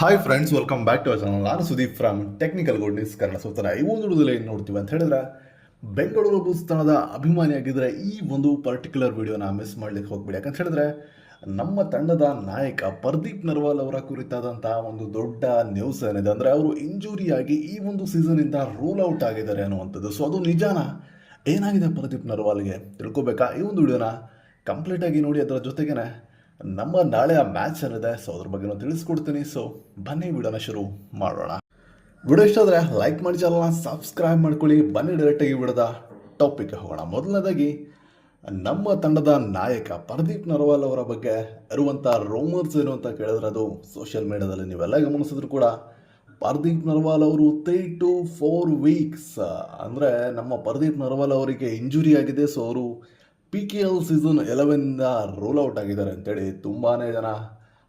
Hi friends welcome back to channel ನಾನು Sudeep from technical goldies Kannada ಸುತ್ತನ ಈ ಒಂದು ವಿಡಿಯೋದಲ್ಲಿ ಏನು ನೋಡ್ತೀವಿ ಅಂತ ಹೇಳಿದ್ರೆ, ಬೆಂಗಳೂರು ಬುಲ್ಸ್ ತಂಡದ ಅಭಿಮಾನಿಯಾಗಿದ್ದರೆ ಈ ಒಂದು ಪರ್ಟಿಕ್ಯುಲರ್ ವಿಡಿಯೋನ ಮಿಸ್ ಮಾಡ್ಲಿಕ್ಕೆ ಹೋಗ್ಬಿಡಿ. ಯಾಕಂತ ಹೇಳಿದ್ರೆ, ನಮ್ಮ ತಂಡದ ನಾಯಕ ಪರ್ದೀಪ್ ನರ್ವಾಲ್ ಅವರ ಕುರಿತಾದಂತಹ ಒಂದು ದೊಡ್ಡ ನ್ಯೂಸ್ ಏನಿದೆ ಅಂದರೆ, ಅವರು ಇಂಜುರಿಯಾಗಿ ಈ ಒಂದು ಸೀಸನಿಂದ ರೂಲ್ ಔಟ್ ಆಗಿದ್ದಾರೆ ಅನ್ನುವಂಥದ್ದು. ಸೊ ಅದು ನಿಜಾನ? ಏನಾಗಿದೆ ಪ್ರದೀಪ್ ನರ್ವಾಲ್ಗೆ? ತಿಳ್ಕೊಬೇಕಾ? ಈ ಒಂದು ವಿಡಿಯೋನ ಕಂಪ್ಲೀಟ್ ಆಗಿ ನೋಡಿ, ಅದರ ಜೊತೆಗೇನೆ ನಮ್ಮ ನಾಳೆ ಆ ಮ್ಯಾಚ್ ಏನಿದೆ ಸೊ ಅದ್ರ ಬಗ್ಗೆ ತಿಳಿಸ್ಕೊಡ್ತೀನಿ. ಸೊ ಬನ್ನಿ ವಿಡಿಯೋನ ಶುರು ಮಾಡೋಣ. ವಿಡಿಯೋ ಇಷ್ಟ ಆದರೆ ಲೈಕ್ ಮಾಡಿ ಚಾನಲ್ನ ಸಬ್ಸ್ಕ್ರೈಬ್ ಮಾಡ್ಕೊಳ್ಳಿ. ಬನ್ನಿ ಡೈರೆಕ್ಟಾಗಿ ವಿಡಿಯೋದ ಟಾಪಿಕ್ಗೆ ಹೋಗೋಣ. ಮೊದಲನೇದಾಗಿ, ನಮ್ಮ ತಂಡದ ನಾಯಕ ಪರದೀಪ್ ನರ್ವಾಲ್ ಅವರ ಬಗ್ಗೆ ಇರುವಂಥ ರೋಮರ್ಸ್ ಏನು ಅಂತ ಕೇಳಿದ್ರೆ ಅದು ಸೋಷಿಯಲ್ ಮೀಡಿಯಾದಲ್ಲಿ ನೀವೆಲ್ಲ ಗಮನಿಸಿದ್ರು ಕೂಡ. ಪರ್ದೀಪ್ ನರ್ವಾಲ್ ಅವರು ತ್ರೀ ಟು ಫೋರ್ ವೀಕ್ಸ್ ಅಂದರೆ ನಮ್ಮ ಪರದೀಪ್ ನರ್ವಾಲ್ ಅವರಿಗೆ ಇಂಜುರಿ ಆಗಿದೆ. ಸೊ ಅವರು ಪಿ ಕೆ ಎಲ್ ಸೀಸನ್ ಎಲೆವೆನಿಂದ ರೋಲ್ ಔಟ್ ಆಗಿದ್ದಾರೆ ಅಂತೇಳಿ ತುಂಬಾ ಜನ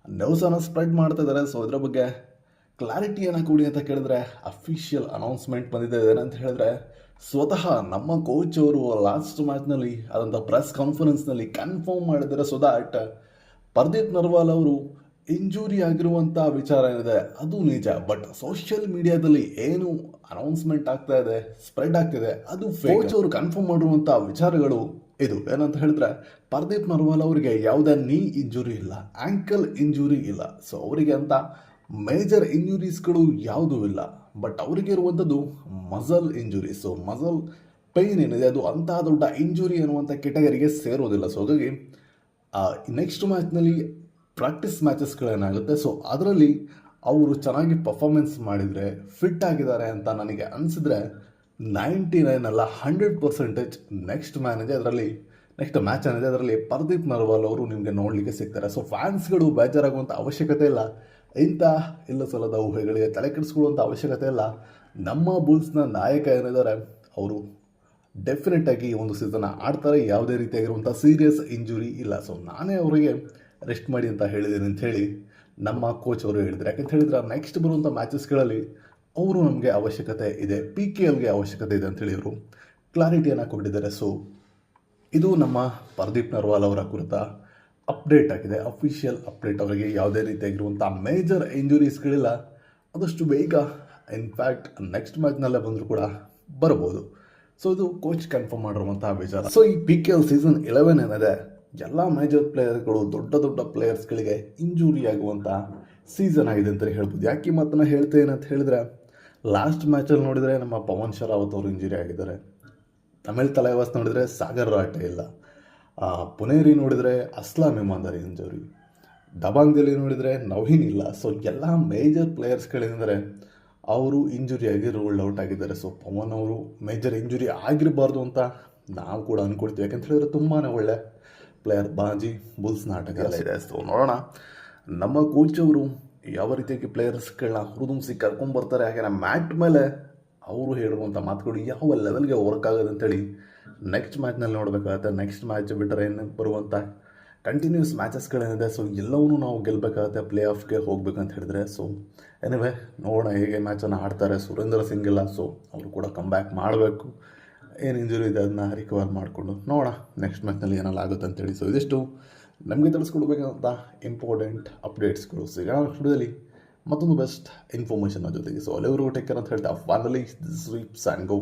ನ್ಯೂಸನ್ನು ಸ್ಪ್ರೆಡ್ ಮಾಡ್ತಾ ಇದ್ದಾರೆ. ಸೊ ಅದರ ಬಗ್ಗೆ ಕ್ಲಾರಿಟಿಯನ್ನು ಕೊಡಿ ಅಂತ ಕೇಳಿದ್ರೆ ಅಫಿಷಿಯಲ್ ಅನೌನ್ಸ್ಮೆಂಟ್ ಬಂದಿದೆ ಏನಂತ ಹೇಳಿದ್ರೆ ಸ್ವತಃ ನಮ್ಮ ಕೋಚ್ ಅವರು ಲಾಸ್ಟ್ ಮ್ಯಾಚ್ನಲ್ಲಿ ಆದಂಥ ಪ್ರೆಸ್ ಕಾನ್ಫರೆನ್ಸ್ನಲ್ಲಿ ಕನ್ಫರ್ಮ್ ಮಾಡಿದ್ದಾರೆ. ಸೊ ದ್ಯಾಟ್ ಪರ್ದೀಪ್ ನರ್ವಾಲ್ ಅವರು ಇಂಜುರಿ ಆಗಿರುವಂಥ ವಿಚಾರ ಏನಿದೆ ಅದು ನಿಜ. ಬಟ್ ಸೋಷಿಯಲ್ ಮೀಡಿಯಾದಲ್ಲಿ ಏನು ಅನೌನ್ಸ್ಮೆಂಟ್ ಆಗ್ತಾ ಇದೆ ಸ್ಪ್ರೆಡ್ ಆಗ್ತಿದೆ ಅದು ಫೋಚ್ ಅವರು ಕನ್ಫರ್ಮ್ ಮಾಡಿರುವಂಥ ವಿಚಾರಗಳು ಇದು. ಏನಂತ ಹೇಳಿದ್ರೆ ಪರ್ದೀಪ್ ನರ್ವಾಲ್ ಅವರಿಗೆ ಯಾವುದೇ ನೀ ಇಂಜುರಿ ಇಲ್ಲ ಆಂಕಲ್ ಇಂಜುರಿ ಇಲ್ಲ. ಸೊ ಅವರಿಗೆ ಅಂತ ಮೇಜರ್ ಇಂಜುರೀಸ್ಗಳು ಯಾವುದೂ ಇಲ್ಲ. ಬಟ್ ಅವರಿಗೆ ಇರುವಂಥದ್ದು muscle injury so muscle pain ಏನಿದೆ ಅದು ಅಂತಹ ದೊಡ್ಡ ಇಂಜುರಿ ಅನ್ನುವಂಥ ಕೆಟಗರಿಗೆ ಸೇರೋದಿಲ್ಲ. ಸೊ ಹಾಗಾಗಿ ನೆಕ್ಸ್ಟ್ ಮ್ಯಾಚ್ನಲ್ಲಿ ಪ್ರಾಕ್ಟೀಸ್ ಮ್ಯಾಚಸ್ಗಳೇನಾಗುತ್ತೆ ಸೊ ಅದರಲ್ಲಿ ಅವರು ಚೆನ್ನಾಗಿ ಪರ್ಫಾಮೆನ್ಸ್ ಮಾಡಿದರೆ ಫಿಟ್ ಆಗಿದ್ದಾರೆ ಅಂತ ನನಗೆ ಅನಿಸಿದ್ರೆ ನೈಂಟಿ ನೈನ್ ಅಲ್ಲ ಹಂಡ್ರೆಡ್ ಪರ್ಸೆಂಟೇಜ್ ನೆಕ್ಸ್ಟ್ ಮ್ಯಾನೇಜ್ ಅದರಲ್ಲಿ. ನೆಕ್ಸ್ಟ್ ಮ್ಯಾಚ್ ಏನಿದೆ ಅದರಲ್ಲಿ? ಪರ್ದೀಪ್ ನರ್ವಾಲ್ ಅವರು ನಿಮಗೆ ನೋಡಲಿಕ್ಕೆ ಸಿಗ್ತಾರೆ. ಸೊ ಫ್ಯಾನ್ಸ್ಗಳು ಬೇಜಾರಾಗುವಂಥ ಅವಶ್ಯಕತೆ ಇಲ್ಲ. ಇಂಥ ಇಲ್ಲ ಸಲದ ಊಹೆಗಳಿಗೆ ತಲೆ ಕೆಡಿಸ್ಕೊಳ್ಳುವಂಥ ಅವಶ್ಯಕತೆ ಇಲ್ಲ. ನಮ್ಮ ಬುಲ್ಸ್ನ ನಾಯಕ ಏನಿದ್ದಾರೆ? ಅವರು ಡೆಫಿನೆಟ್ ಆಗಿ ಒಂದು ಸೀಸನ್ ಆಡ್ತಾರೆ. ಯಾವುದೇ ರೀತಿಯಾಗಿರುವಂಥ ಸೀರಿಯಸ್ ಇಂಜುರಿ ಇಲ್ಲ. ಸೊ ನಾನೇ ಅವರಿಗೆ ರೆಸ್ಟ್ ಮಾಡಿ ಅಂತ ಹೇಳಿದ್ದೀನಿ ಅಂತ ಹೇಳಿ ನಮ್ಮ ಕೋಚ್ ಅವರು ಹೇಳಿದ್ರು. ಯಾಕಂತ ಹೇಳಿದ್ರೆ ನೆಕ್ಸ್ಟ್ ಬರುವಂಥ ಮ್ಯಾಚಸ್ಗಳಲ್ಲಿ ಅವರು ನಮಗೆ ಅವಶ್ಯಕತೆ ಇದೆ ಪಿ ಕೆ ಎಲ್ಗೆ ಅವಶ್ಯಕತೆ ಇದೆ ಅಂತ ಹೇಳಿದರು ಕ್ಲಾರಿಟಿಯನ್ನು ಕೊಟ್ಟಿದ್ದಾರೆ. ಸೊ ಇದು ನಮ್ಮ ಪರ್ದೀಪ್ ನರ್ವಾಲ್ ಅವರ ಕುರಿತ ಅಪ್ಡೇಟ್ ಆಗಿದೆ. ಅಫಿಷಿಯಲ್ ಅಪ್ಡೇಟ್ ಅವರಿಗೆ ಯಾವುದೇ ರೀತಿಯಾಗಿರುವಂಥ ಮೇಜರ್ ಇಂಜುರೀಸ್ಗಳಿಲ್ಲ ಆದಷ್ಟು ಬೇಗ ಇನ್ಫ್ಯಾಕ್ಟ್ ನೆಕ್ಸ್ಟ್ ಮ್ಯಾಚ್ನಲ್ಲೇ ಬಂದರೂ ಕೂಡ ಬರ್ಬೋದು. ಸೊ ಇದು ಕೋಚ್ ಕನ್ಫರ್ಮ್ ಮಾಡಿರುವಂಥ ವಿಚಾರ. ಸೊ ಈ P K L season eleven ಏನಿದೆ ಎಲ್ಲ ಮೇಜರ್ ಪ್ಲೇಯರ್ಗಳು ದೊಡ್ಡ ದೊಡ್ಡ ಪ್ಲೇಯರ್ಸ್ಗಳಿಗೆ ಇಂಜುರಿ ಆಗುವಂಥ ಸೀಸನ್ ಆಗಿದೆ ಅಂತಲೇ ಹೇಳ್ಬೋದು. ಯಾಕೆ ಮಾತನ್ನ ಹೇಳ್ತೇನೆ ಅಂತ ಹೇಳಿದ್ರೆ ಲಾಸ್ಟ್ ಮ್ಯಾಚಲ್ಲಿ ನೋಡಿದರೆ ನಮ್ಮ ಪವನ್ ಶರಾವತ್ ಅವರು ಇಂಜುರಿ ಆಗಿದ್ದಾರೆ. ತಮಿಳ್ ತಲೆವಾಸ್ ನೋಡಿದರೆ ಸಾಗರ್ ರಾಟೆ ಇಲ್ಲ. ಪುನೇರಿ ನೋಡಿದರೆ ಅಸ್ಲಾಂ ಇಮಾನ್ದಾರಿ ಇಂಜುರಿ. ದಬಾಂಗ್ದಲ್ಲಿ ನೋಡಿದರೆ ನವೀನ್ ಇಲ್ಲ. ಸೊ ಎಲ್ಲ ಮೇಜರ್ ಪ್ಲೇಯರ್ಸ್ಗಳೇನೆಂದರೆ ಅವರು ಇಂಜುರಿ ಆಗಿ ರೋಲ್ಡ್ ಔಟ್ ಆಗಿದ್ದಾರೆ. ಸೊ ಪವನ್ ಅವರು ಮೇಜರ್ ಇಂಜುರಿ ಆಗಿರಬಾರ್ದು ಅಂತ ನಾವು ಕೂಡ ಅಂದ್ಕೊಳ್ತೀವಿ ಯಾಕಂತ ಹೇಳಿದ್ರೆ ತುಂಬಾ ಒಳ್ಳೆ ಪ್ಲೇಯರ್ ಬಾಜಿ ಬುಲ್ಸ್ ನಾಟಕ. ಎಲ್ಲ ಇದೆ ಸೊ ನೋಡೋಣ. ನಮ್ಮ ಕೋಚ್ ಅವರು ಯಾವ ರೀತಿಯಾಗಿ ಪ್ಲೇಯರ್ಸ್ಗಳನ್ನ ಹುರಿದುಂಬಿಸಿ ಹಾಗೆ ನಮ್ಮ ಮ್ಯಾಟ್ ಮೇಲೆ ಅವರು ಹೇಳಿರುವಂಥ ಮಾತುಗಳು ಯಾವ ಲೆವೆಲ್ಗೆ ವರ್ಕ್ ಆಗೋದು ಅಂತೇಳಿ ನೆಕ್ಸ್ಟ್ ಮ್ಯಾಚ್ನಲ್ಲಿ ನೋಡಬೇಕಾಗತ್ತೆ. ನೆಕ್ಸ್ಟ್ ಮ್ಯಾಚ್ ಬಿಟ್ಟರೆ ಏನು ಬರುವಂಥ ಕಂಟಿನ್ಯೂಸ್ ಮ್ಯಾಚಸ್ಗಳೇನಿದೆ ಸೊ ಎಲ್ಲವನ್ನೂ ನಾವು ಗೆಲ್ಲಬೇಕಾಗತ್ತೆ ಪ್ಲೇ ಆಫ್ಗೆ ಹೋಗ್ಬೇಕಂತ ಹೇಳಿದ್ರೆ. ಸೊ ಎನಿವೆ ನೋಡೋಣ ಹೇಗೆ ಮ್ಯಾಚನ್ನು ಆಡ್ತಾರೆ. ಸುರೇಂದ್ರ ಸಿಂಗ್ ಇಲ್ಲ ಸೊ ಅವರು ಕೂಡ ಕಮ್ ಬ್ಯಾಕ್ ಮಾಡಬೇಕು. ಏನು ಇಂಜುರಿ ಇದೆ ಅದನ್ನ ರಿಕವರ್ ಮಾಡಿಕೊಂಡು ನೋಡೋಣ. ನೆಕ್ಸ್ಟ್ ಮ್ಯಾಚ್ನಲ್ಲಿ ಏನೆಲ್ಲ ಆಗುತ್ತೆ ಅಂತೇಳಿ. ಸೊ ಇದಿಷ್ಟು. ನಮಗೆ ತಿಳಿಸ್ಕೊಡ್ಬೇಕಂತ ಇಂಪಾರ್ಟೆಂಟ್ ಅಪ್ಡೇಟ್ಸ್ಗಳು ಸಿಗೋಣ ಸ್ಟುಡಿಯೋದಲ್ಲಿ ಮತ್ತೊಂದು ಬೆಸ್ಟ್ ಇನ್ಫಾರ್ಮೇಷನ್ ಜೊತೆಗೆ. ಸೊ ಅಲ್ಲಿವರೆಗೂ ಟೇಕ್ ಅಂತ ಹೇಳ್ತಾ finally sweeps and go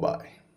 bye